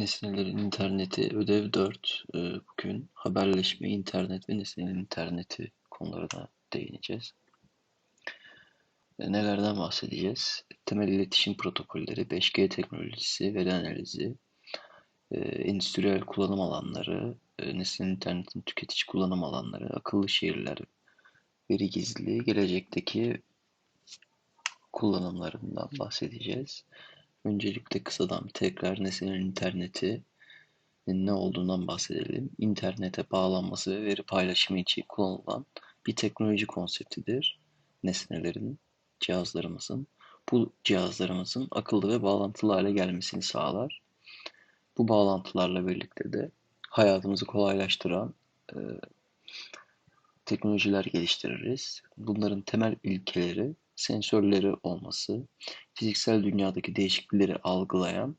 Nesnelerin interneti ödev 4. Ee, bugün haberleşme, internet ve nesnelerin interneti konularına değineceğiz. Ee, nelerden bahsedeceğiz? Temel iletişim protokolleri, 5G teknolojisi, veri analizi, e, endüstriyel kullanım alanları, e, nesnelerin internetin tüketici kullanım alanları, akıllı şehirler, veri gizliliği, gelecekteki kullanımlarından bahsedeceğiz. Öncelikle kısadan bir tekrar nesnelerin interneti ne olduğundan bahsedelim. İnternete bağlanması ve veri paylaşımı için kullanılan bir teknoloji konseptidir. Nesnelerin, cihazlarımızın, bu cihazlarımızın akıllı ve bağlantılı hale gelmesini sağlar. Bu bağlantılarla birlikte de hayatımızı kolaylaştıran e, teknolojiler geliştiririz. Bunların temel ilkeleri sensörleri olması, fiziksel dünyadaki değişiklikleri algılayan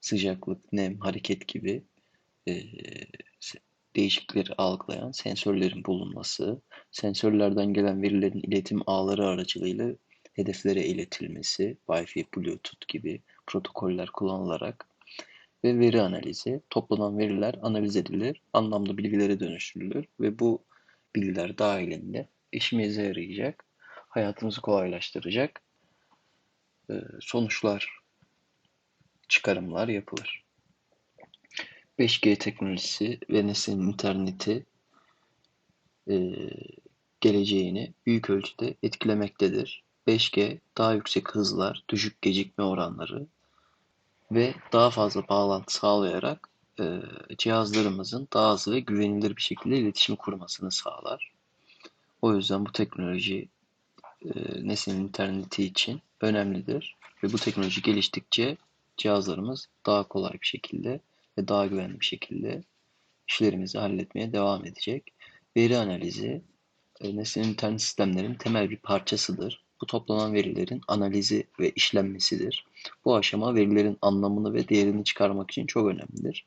sıcaklık, nem, hareket gibi e, değişiklikleri algılayan sensörlerin bulunması, sensörlerden gelen verilerin iletim ağları aracılığıyla hedeflere iletilmesi, Wi-Fi, Bluetooth gibi protokoller kullanılarak ve veri analizi, toplanan veriler analiz edilir, anlamlı bilgilere dönüştürülür ve bu bilgiler dahilinde işimize yarayacak hayatımızı kolaylaştıracak e, sonuçlar, çıkarımlar yapılır. 5G teknolojisi ve nesnenin interneti e, geleceğini büyük ölçüde etkilemektedir. 5G daha yüksek hızlar, düşük gecikme oranları ve daha fazla bağlantı sağlayarak e, cihazlarımızın daha hızlı ve güvenilir bir şekilde iletişim kurmasını sağlar. O yüzden bu teknoloji e, nesnenin interneti için önemlidir. Ve bu teknoloji geliştikçe cihazlarımız daha kolay bir şekilde ve daha güvenli bir şekilde işlerimizi halletmeye devam edecek. Veri analizi e, nesnenin internet sistemlerinin temel bir parçasıdır. Bu toplanan verilerin analizi ve işlenmesidir. Bu aşama verilerin anlamını ve değerini çıkarmak için çok önemlidir.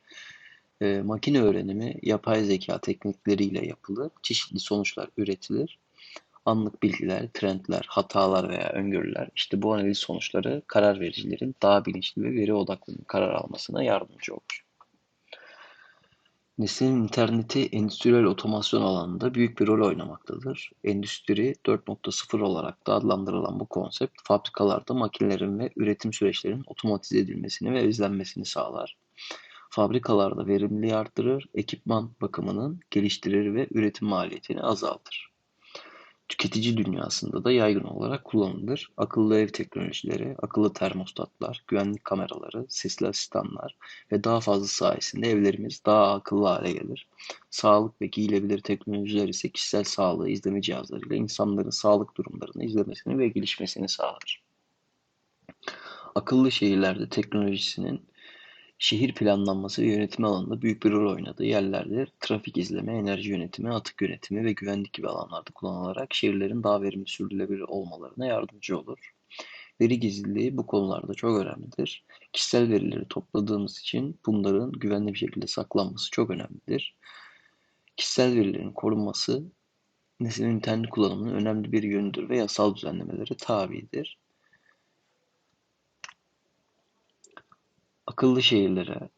E, makine öğrenimi yapay zeka teknikleriyle yapılır. Çeşitli sonuçlar üretilir anlık bilgiler, trendler, hatalar veya öngörüler, işte bu analiz sonuçları karar vericilerin daha bilinçli ve veri odaklı karar almasına yardımcı olur. Nesnenin interneti endüstriyel otomasyon alanında büyük bir rol oynamaktadır. Endüstri 4.0 olarak da adlandırılan bu konsept fabrikalarda makinelerin ve üretim süreçlerinin otomatize edilmesini ve izlenmesini sağlar. Fabrikalarda verimliliği arttırır, ekipman bakımının geliştirir ve üretim maliyetini azaltır. Tüketici dünyasında da yaygın olarak kullanılır. Akıllı ev teknolojileri, akıllı termostatlar, güvenlik kameraları, sesli asistanlar ve daha fazla sayesinde evlerimiz daha akıllı hale gelir. Sağlık ve giyilebilir teknolojiler ise kişisel sağlığı izleme cihazlarıyla insanların sağlık durumlarını izlemesini ve gelişmesini sağlar. Akıllı şehirlerde teknolojisinin şehir planlanması ve yönetimi alanında büyük bir rol oynadığı yerlerdir. Trafik izleme, enerji yönetimi, atık yönetimi ve güvenlik gibi alanlarda kullanılarak şehirlerin daha verimli sürdürülebilir olmalarına yardımcı olur. Veri gizliliği bu konularda çok önemlidir. Kişisel verileri topladığımız için bunların güvenli bir şekilde saklanması çok önemlidir. Kişisel verilerin korunması nesnenin internet kullanımının önemli bir yönüdür ve yasal düzenlemelere tabidir. Akıllı şehirlere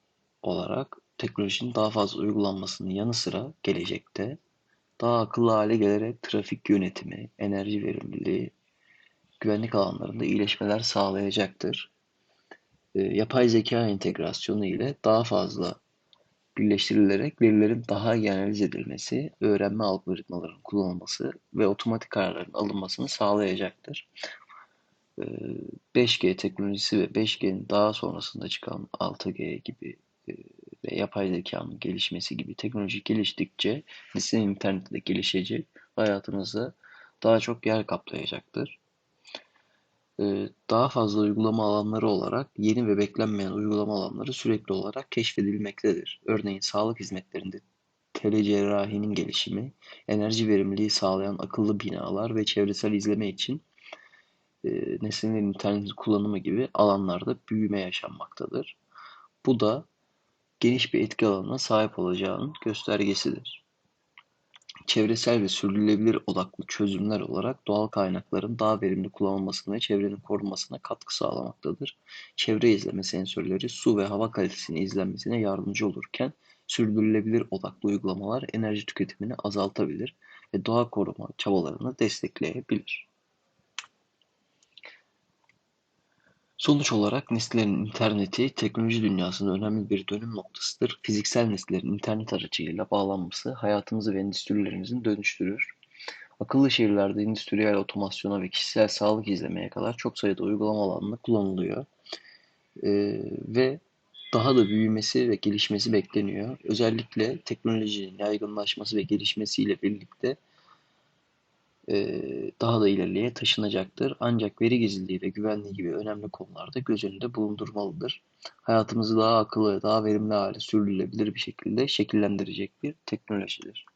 olarak teknolojinin daha fazla uygulanmasının yanı sıra gelecekte daha akıllı hale gelerek trafik yönetimi, enerji verimliliği, güvenlik alanlarında iyileşmeler sağlayacaktır. E, yapay zeka entegrasyonu ile daha fazla birleştirilerek verilerin daha iyi analiz edilmesi, öğrenme algoritmalarının kullanılması ve otomatik kararların alınmasını sağlayacaktır. 5G teknolojisi ve 5G'nin daha sonrasında çıkan 6G gibi e, ve yapay zekanın gelişmesi gibi teknoloji geliştikçe lisenin internette de gelişecek, hayatımızda daha çok yer kaplayacaktır. E, daha fazla uygulama alanları olarak yeni ve beklenmeyen uygulama alanları sürekli olarak keşfedilmektedir. Örneğin sağlık hizmetlerinde telecerrahinin gelişimi, enerji verimliliği sağlayan akıllı binalar ve çevresel izleme için e, nesnelerin internet kullanımı gibi alanlarda büyüme yaşanmaktadır. Bu da geniş bir etki alanına sahip olacağının göstergesidir. çevresel ve sürdürülebilir odaklı çözümler olarak doğal kaynakların daha verimli kullanılmasına ve çevrenin korunmasına katkı sağlamaktadır. Çevre izleme sensörleri su ve hava kalitesinin izlenmesine yardımcı olurken sürdürülebilir odaklı uygulamalar enerji tüketimini azaltabilir ve doğa koruma çabalarını destekleyebilir. Sonuç olarak nesnelerin interneti teknoloji dünyasında önemli bir dönüm noktasıdır. Fiziksel nesnelerin internet aracılığıyla bağlanması hayatımızı ve endüstrilerimizin dönüştürür. Akıllı şehirlerde endüstriyel otomasyona ve kişisel sağlık izlemeye kadar çok sayıda uygulama alanında kullanılıyor. Ee, ve daha da büyümesi ve gelişmesi bekleniyor. Özellikle teknolojinin yaygınlaşması ve gelişmesiyle birlikte daha da ileriye taşınacaktır. Ancak veri gizliliği ve güvenliği gibi önemli konularda göz önünde bulundurmalıdır. Hayatımızı daha akıllı, daha verimli hale sürdürülebilir bir şekilde şekillendirecek bir teknolojidir.